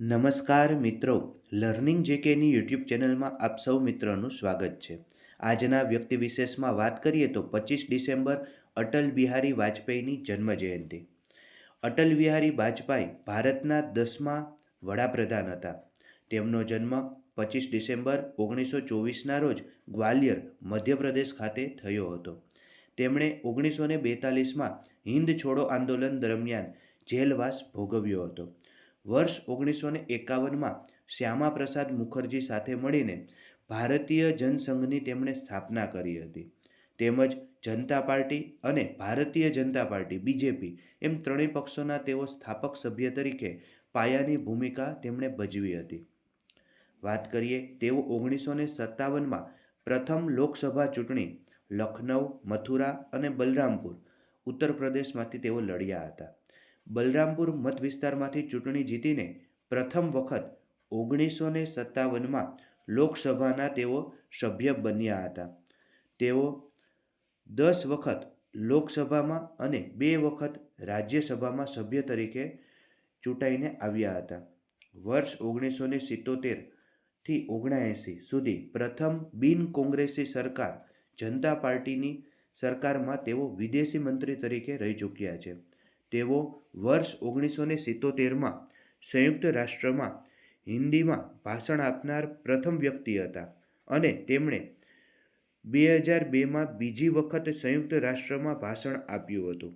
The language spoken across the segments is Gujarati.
નમસ્કાર મિત્રો. લર્નિંગ જેકેની યુટ્યુબ ચેનલમાં આપ સૌ મિત્રોનું સ્વાગત છે. આજના વ્યક્તિ વિશેષમાં વાત કરીએ તો પચીસ ડિસેમ્બર અટલ બિહારી વાજપેયીની જન્મજયંતિ. અટલ બિહારી વાજપેયી ભારતના દસમા વડાપ્રધાન હતા. તેમનો જન્મ પચીસ ડિસેમ્બર ઓગણીસો ચોવીસના રોજ ગ્વાલિયર, મધ્યપ્રદેશ ખાતે થયો હતો. તેમણે ઓગણીસો ને બેતાલીસમાં હિન્દ છોડો આંદોલન દરમિયાન જેલવાસ ભોગવ્યો હતો. વર્ષ ઓગણીસો ને એકાવનમાં શ્યામા પ્રસાદ મુખર્જી સાથે મળીને ભારતીય જનસંઘની તેમણે સ્થાપના કરી હતી. તેમજ જનતા પાર્ટી અને ભારતીય જનતા પાર્ટી, બીજેપી એમ ત્રણેય પક્ષોના તેઓ સ્થાપક સભ્ય તરીકે પાયાની ભૂમિકા તેમણે ભજવી હતી. વાત કરીએ તેઓ ઓગણીસો ને સત્તાવનમાં પ્રથમ લોકસભા ચૂંટણી લખનઉ મથુરા અને બલરામપુર ઉત્તર પ્રદેશમાંથી તેઓ લડ્યા હતા. બલરામપુર મત વિસ્તારમાંથી ચૂંટણી જીતીને પ્રથમ વખત ઓગણીસો ને સત્તાવનમાં લોકસભાના તેઓ સભ્ય બન્યા હતા. તેઓ દસ વખત લોકસભામાં અને બે વખત રાજ્યસભામાં સભ્ય તરીકે ચૂંટાઈને આવ્યા હતા. વર્ષ ઓગણીસો ને સિત્તોતેરથી ઓગણએંસી સુધી પ્રથમ બિન કોંગ્રેસી સરકાર જનતા પાર્ટીની સરકારમાં તેઓ વિદેશી મંત્રી તરીકે રહી ચૂક્યા છે. તેઓ વર્ષ ઓગણીસો ને સિત્તોતેરમાં સંયુક્ત રાષ્ટ્રમાં હિન્દીમાં ભાષણ આપનાર પ્રથમ વ્યક્તિ હતા અને તેમણે બે હજાર બેમાં બીજી વખત સંયુક્ત રાષ્ટ્રમાં ભાષણ આપ્યું હતું.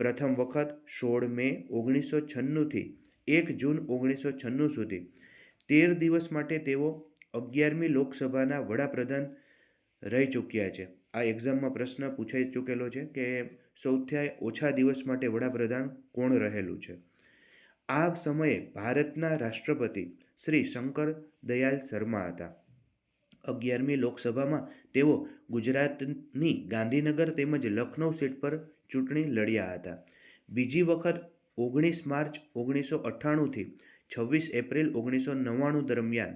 પ્રથમ વખત સોળ મે ઓગણીસો છન્નુંથી એક જૂન ઓગણીસો છન્નું સુધી. તેર દિવસ માટે તેઓ અગિયારમી લોકસભાના વડાપ્રધાન રહી ચૂક્યા છે. આ એક્ઝામમાં પ્રશ્ન પૂછાઈ ચૂકેલો છે કે સૌથી ઓછા દિવસ માટે વડાપ્રધાન કોણ રહેલું છે? આ સમયે ભારતના રાષ્ટ્રપતિ શ્રી શંકર દયાલ શર્મા હતા. અગિયારમી લોકસભામાં તેઓ ગુજરાતની ગાંધીનગર તેમજ લખનૌ સીટ પર ચૂંટણી લડ્યા હતા. બીજી વખત ઓગણીસ માર્ચ ઓગણીસો અઠ્ઠાણુંથી છવ્વીસ એપ્રિલ ઓગણીસો નવ્વાણું દરમિયાન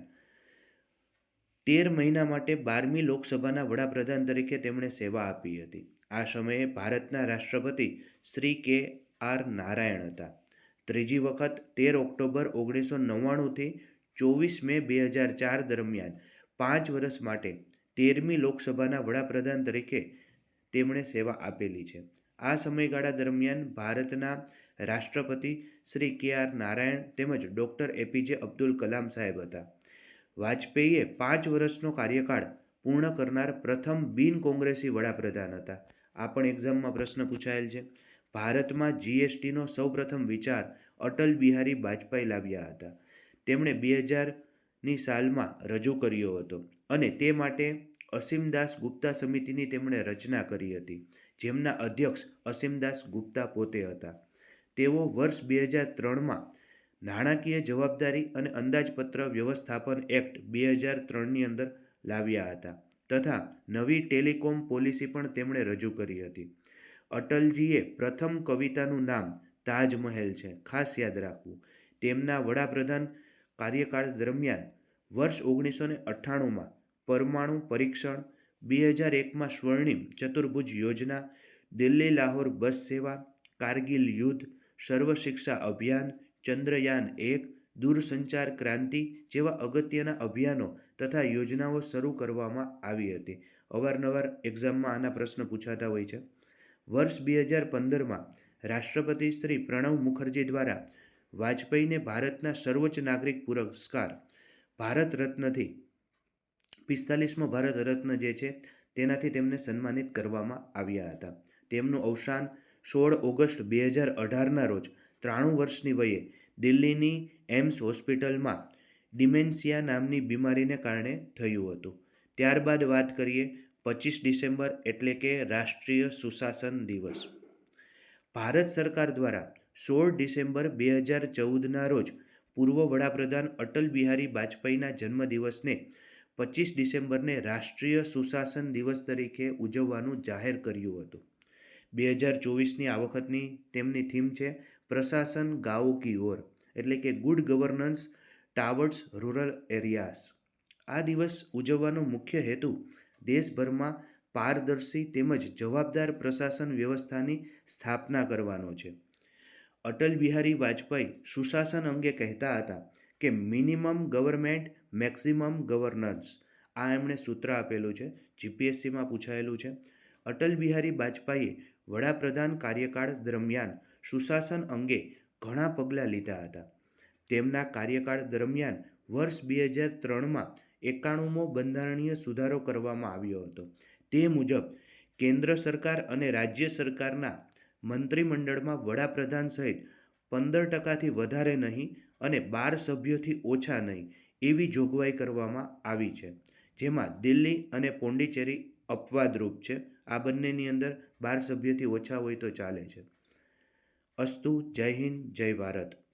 તેર મહિના માટે બારમી લોકસભાના વડાપ્રધાન તરીકે તેમણે સેવા આપી હતી. આ સમયે ભારતના રાષ્ટ્રપતિ શ્રી કે આર નારાયણ હતા. ત્રીજી વખત તેર ઓક્ટોબર ઓગણીસો નવ્વાણુંથી ચોવીસ મે બે હજાર ચાર દરમિયાન પાંચ વર્ષ માટે તેરમી લોકસભાના વડાપ્રધાન તરીકે તેમણે સેવા આપેલી છે. આ સમયગાળા દરમિયાન ભારતના રાષ્ટ્રપતિ શ્રી કે આર નારાયણ તેમજ ડૉક્ટર એપીજે અબ્દુલ કલામ સાહેબ હતા. વાજપેયીએ પાંચ વર્ષનો કાર્યકાળ પૂર્ણ કરનાર પ્રથમ બિન કોંગ્રેસી વડાપ્રધાન હતા. આ પણ એક્ઝામમાં પ્રશ્ન પૂછાયેલ છે. ભારતમાં જીએસટીનો સૌપ્રથમ વિચાર અટલ બિહારી વાજપેયી લાવ્યા હતા. તેમણે બે હજારની સાલમાં રજૂ કર્યો હતો અને તે માટે અસીમદાસ ગુપ્તા સમિતિની તેમણે રચના કરી હતી, જેમના અધ્યક્ષ અસીમદાસ ગુપ્તા પોતે હતા. તેઓ વર્ષ બે હજાર ત્રણમાં નાણાકીય જવાબદારી અને અંદાજપત્ર વ્યવસ્થાપન એક્ટ બે હજાર ત્રણની અંદર લાવ્યા હતા તથા નવી ટેલિકોમ પોલિસી પણ તેમણે રજૂ કરી હતી. અટલજીએ પ્રથમ કવિતાનું નામ તાજમહેલ છે, ખાસ યાદ રાખવું. તેમના વડાપ્રધાન કાર્યકાળ દરમિયાન વર્ષ ઓગણીસો ને અઠ્ઠાણુંમાં પરમાણુ પરીક્ષણ, બે હજાર એકમાં સ્વર્ણિમ ચતુર્ભુજ યોજના દિલ્હી લાહોર બસ સેવા, કારગિલ યુદ્ધ સર્વ શિક્ષા અભિયાન ચંદ્રયાન એક દૂરસંચાર ક્રાંતિ જેવા અગત્યના અભિયાનો તથા યોજનાઓ શરૂ કરવામાં આવી હતી. અવારનવાર એક્ઝામમાં આના પ્રશ્ન પૂછાતા હોય છે. વર્ષ બે હજાર પંદરમાં રાષ્ટ્રપતિ શ્રી પ્રણવ મુખર્જી દ્વારા વાજપેયીને ભારતના સર્વોચ્ચ નાગરિક પુરસ્કાર, ભારત રત્નથી પિસ્તાલીસમો ભારત રત્ન જે છે તેનાથી તેમને સન્માનિત કરવામાં આવ્યા હતા. તેમનું અવસાન સોળ ઓગસ્ટ બે હજાર અઢારના રોજ ત્રાણું વર્ષની વયે દિલ્હીની એમ્સ હોસ્પિટલમાં ડિમેન્સિયા નામની બીમારીને કારણે થયું હતું. ત્યારબાદ વાત કરીએ પચીસ ડિસેમ્બર એટલે કે રાષ્ટ્રીય સુશાસન દિવસ. ભારત સરકાર દ્વારા સોળ ડિસેમ્બર બે હજાર ચૌદના રોજ પૂર્વ વડાપ્રધાન અટલ બિહારી વાજપેયીના જન્મદિવસને પચીસ ડિસેમ્બરને રાષ્ટ્રીય સુશાસન દિવસ તરીકે ઉજવવાનું જાહેર કર્યું હતું. બે હજાર ચોવીસની આ વખતની તેમની થીમ છે પ્રશાસન ગાઓ કી ઓર, એટલે કે good governance towards rural areas. આ દિવસ ઉજવવાનો મુખ્ય હેતુ દેશભરમાં પારદર્શી તેમજ જવાબદાર પ્રશાસન વ્યવસ્થાની સ્થાપના કરવાનો છે. અટલ બિહારી વાજપેયી સુશાસન અંગે કહેતા હતા કે મિનિમમ ગવર્મેન્ટ, મેક્સિમમ ગવર્નન્સ. આ એમણે સૂત્ર આપેલું છે, જીપીએસસીમાં પૂછાયેલું છે. અટલ બિહારી વાજપેયીએ વડાપ્રધાન કાર્યકાળ દરમિયાન સુશાસન અંગે ઘણા પગલાં લીધા હતા. તેમના કાર્યકાળ દરમિયાન વર્ષ બે હજાર ત્રણમાં એકાણુંમો બંધારણીય સુધારો કરવામાં આવ્યો હતો. તે મુજબ, કેન્દ્ર સરકાર અને રાજ્ય સરકારના મંત્રીમંડળમાં વડાપ્રધાન સહિત પંદર ટકાથી વધારે નહીં અને બાર સભ્યોથી ઓછા નહીં એવી જોગવાઈ કરવામાં આવી છે. જેમાં દિલ્હી અને પોંડિચેરી અપવાદરૂપ છે. આ બંનેની અંદર બાર સભ્યથી ઓછા હોય તો ચાલે છે. અસ્તુ, જય હિન્દ, જય ભારત.